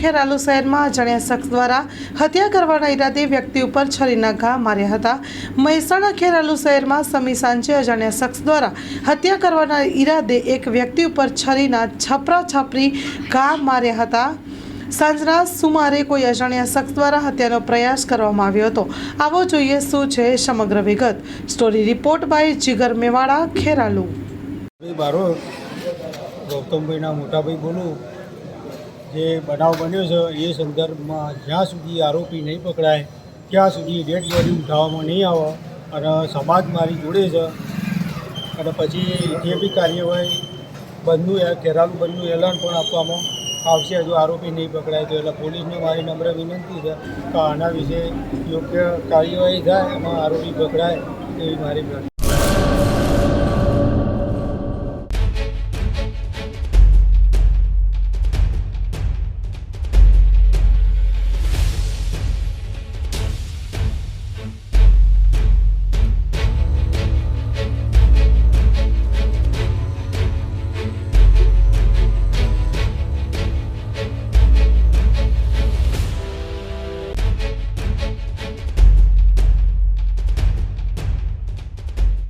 ખેરાલુ શહેરમાં અજાણ્યા શખ્સ દ્વારા હત્યા કરવાના ઈરાદે વ્યક્તિ ઉપર છરીના ઘા માર્યા હતા. મહેસાણા ખેરાલુ શહેરમાં સમી સાંજે અજાણ્યા શખ્સ દ્વારા હત્યા કરવાના ઈરાદે એક વ્યક્તિ ઉપર છરીના છપરા છપરી ઘા માર્યા હતા. સાંજના સુમારે કોઈ અજાણ્યા શખ્સ દ્વારા હત્યાનો પ્રયાસ કરવામાં આવ્યો હતો. આવો જોઈએ શું છે સમગ્ર વિગત. Story report by Jigar Mewada Kheralu ભાઈ ગૌતમભાઈના મોટાભાઈ બોલું. જે બનાવ બન્યો છે, એ સંદર્ભમાં જ્યાં સુધી આરોપી નહીં પકડાય, ત્યાં સુધી ડેડ બોડી ઉઠાવવામાં નહીં આવે અને સમાજ મારી જોડે છે. અને પછી જે બી કાર્યવાહી બંધનું એ ખેરાલું બંધનું એલાન પણ આપવામાં આવશે. જો આરોપી નહીં પકડાય તો એટલે પોલીસને મારી નમ્ર વિનંતી છે કે આના વિશે યોગ્ય કાર્યવાહી થાય, એમાં આરોપી પકડાય એવી મારી